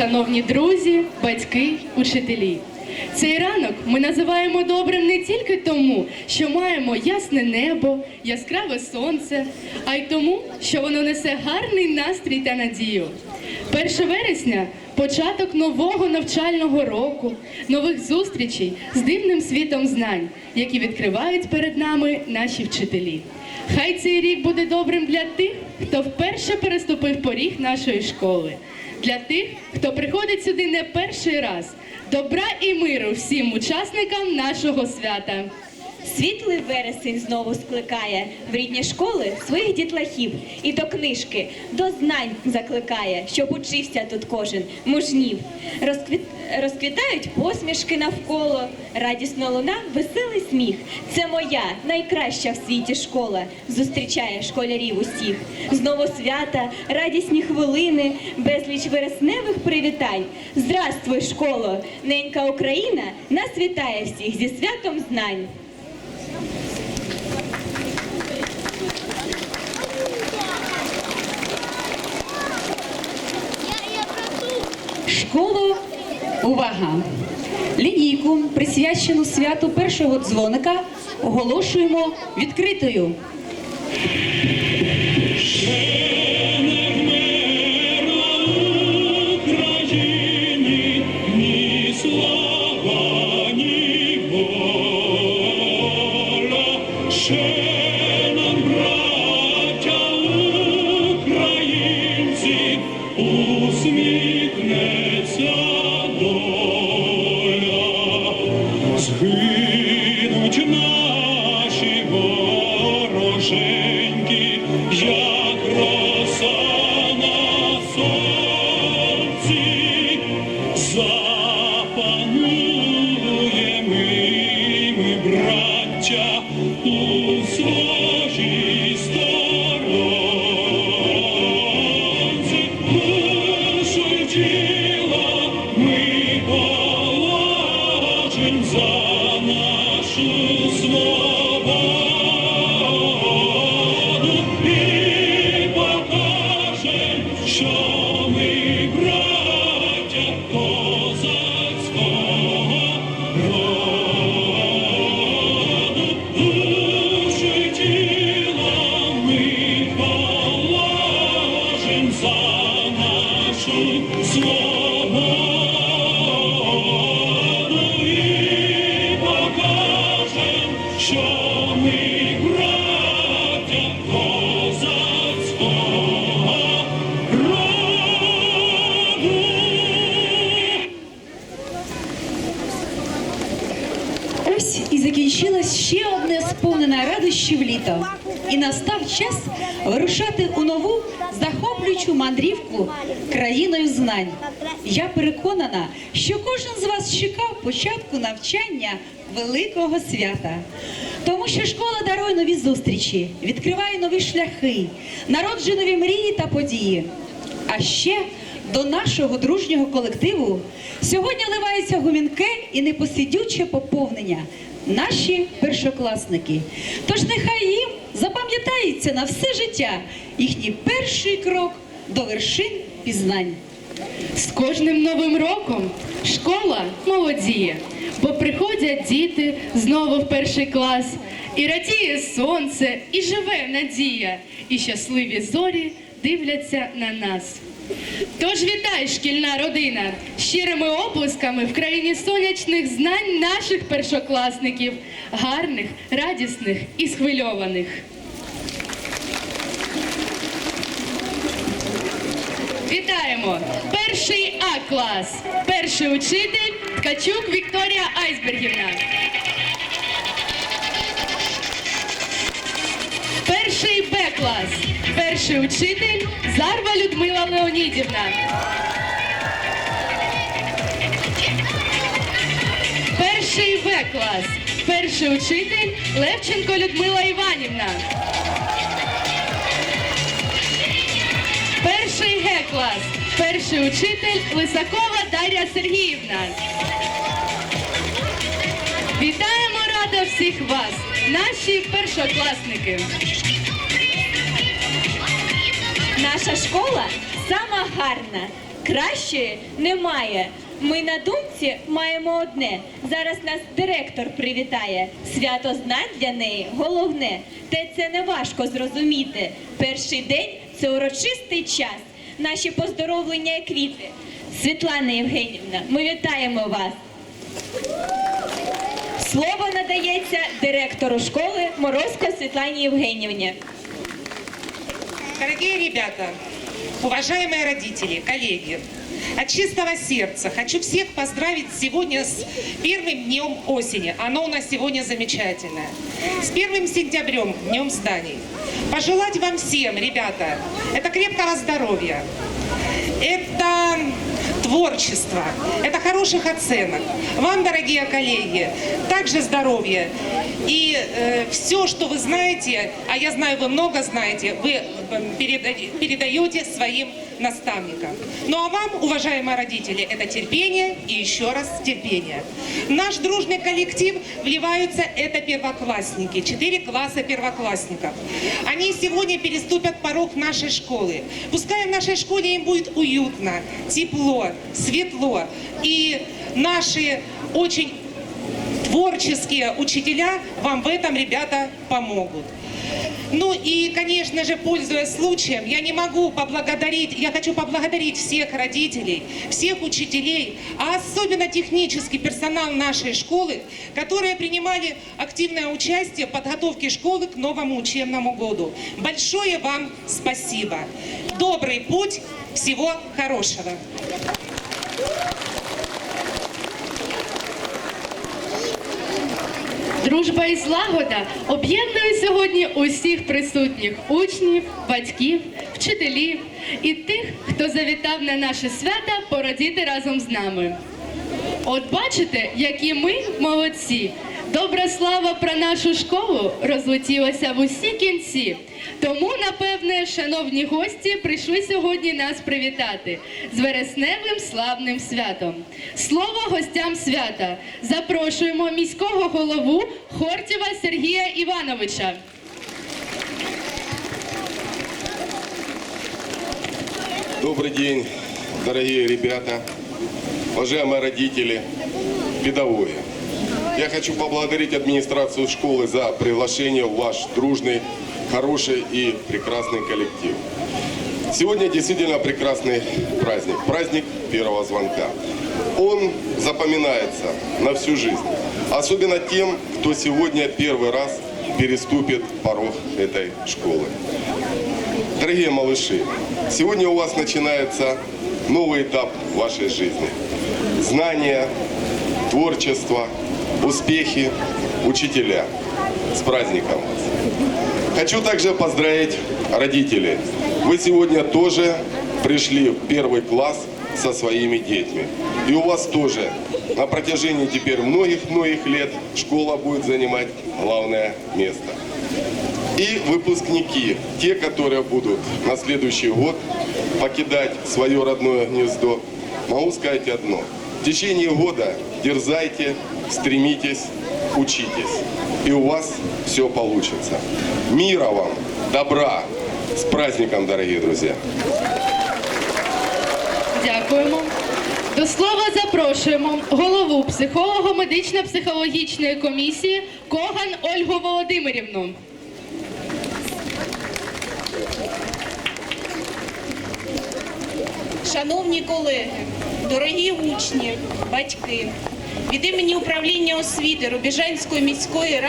шановні друзі, батьки, учителі. Цей ранок ми називаємо добрим не тільки тому, що маємо ясне небо, яскраве сонце, а й тому, що воно несе гарний настрій та надію. 1 вересня початок нового навчального року, нових зустрічей з дивним світом знань, які відкривають перед нами наші вчителі. Хай цей рік буде добрим для тих, хто вперше переступив поріг нашої школи, для тих, хто приходить сюди не перший раз. Добра і миру всім учасникам нашого свята. Світлий вересень знову скликає в рідні школи своїх дітлахів і до книжки, до знань закликає, щоб учився тут кожен мужнів. Розквіт... Розквітають посмішки навколо, радісно луна, веселий сміх. Це моя найкраща в світі школа. Зустрічає школярів усіх. Знову свята, радісні хвилини, безліч вересневих привітань. Здравствуй, школо! Ненька Україна нас вітає всіх зі святом знань. Школу увага! Лінійку, присвячену святу першого дзвоника, оголошуємо відкритою. Україні, ні слава, вороженьки, як роса на сонці, запанує ми, браття, у своїй за нашу покажем, що ми браття козацького роду. Ось і закінчилось ще одне сповнене радощів літо. І настав час вирушати у нову захоплюючу мандрівку країною знань. Я переконана, що кожен з вас чекав початку навчання великого свята. Тому що школа дарує нові зустрічі, відкриває нові шляхи, народжує нові мрії та події. А ще до нашого дружнього колективу сьогодні ливається гумінке і непосидюче поповнення. Наші першокласники. Тож нехай їм запам'ятається на все життя їхній перший крок до вершин пізнань. З кожним новим роком школа молодіє, бо приходять діти знову в перший клас, і радіє сонце, і живе надія, і щасливі зорі дивляться на нас. Тож вітай, шкільна родина, щирими оплесками в країні сонячних знань наших першокласників, гарних, радісних і схвильованих. Вітаємо! Перший А клас, перший учитель Ткачук Вікторія Айсбергівна. Клас, перший учитель Зарва Людмила Леонідівна. Перший В клас, перший учитель Левченко Людмила Іванівна. Перший Г клас, перший учитель Лисакова Дар'я Сергіївна. Вітаємо рада всіх вас, наші першокласники. Наша школа сама гарна, кращої немає. Ми на думці маємо одне. Зараз нас директор привітає. Свято знань для неї головне. Те це не важко зрозуміти. Перший день це урочистий час. Наші поздоровлення і квіти. Світлана Євгенівна, ми вітаємо вас. Слово надається директору школи Морозко Світлані Євгенівні. Дорогие ребята, уважаемые родители, коллеги, от чистого сердца хочу всех поздравить сегодня с первым днем осени. Оно у нас сегодня замечательное. С первым сентябрем, днем зданий. Пожелать вам всем, ребята, это крепкого здоровья, это творчество, это хороших оценок. Вам, дорогие коллеги, также здоровья. И все, что вы знаете, а я знаю, вы много знаете, вы э, переда- передаете своим наставникам. Ну а вам, уважаемые родители, это терпение и еще раз терпение. В наш дружный коллектив вливаются это первоклассники, четыре класса первоклассников. Они сегодня переступят порог нашей школы. Пускай в нашей школе им будет уютно, тепло, светло. И наши очень творческие учителя вам в этом, ребята, помогут. Ну и, конечно же, пользуясь случаем, я не могу поблагодарить, я хочу поблагодарить всех родителей, всех учителей, а особенно технический персонал нашей школы, которые принимали активное участие в подготовке школы к новому учебному году. Большое вам спасибо. Добрый путь, всего хорошего. Дружба і злагода об'єднує сьогодні усіх присутніх учнів, батьків, вчителів і тих, хто завітав на наше свято порадіти разом з нами. От бачите, які ми молодці. Добра слава про нашу школу розлетілася в усі кінці. Тому, напевне, шановні гості прийшли сьогодні нас привітати з вересневим славним святом. Слово гостям свята. Запрошуємо міського голову Хортєва Сергія Івановича. Добрый день, дорогие ребята, уважаемые родители, педагоги. Я хочу поблагодарить администрацию школы за приглашение в ваш дружный, хороший и прекрасный коллектив. Сегодня действительно прекрасный праздник, праздник первого звонка. Он запоминается на всю жизнь, особенно тем, кто сегодня первый раз переступит порог этой школы. Дорогие малыши, сегодня у вас начинается новый этап вашей жизни. Знания, творчество, успехи, учителя. С праздником вас! Хочу также поздравить родителей. Вы сегодня тоже пришли в первый класс со своими детьми. И у вас тоже на протяжении теперь многих-многих лет школа будет занимать главное место. И выпускники, те, которые будут на следующий год покидать свое родное гнездо, могу сказать одно. В течение года дерзайте, стремитесь, учитесь. И у вас все получится. Мира вам, добра. С праздником, дорогие друзья! Дякуємо. До слова запрошуємо голову психолого-медично-психологічної комісії Коган Ольгу Володимирівну. Шановні колеги, дорогі учні, батьки, від імені управління освіти Рубіжанської міської ради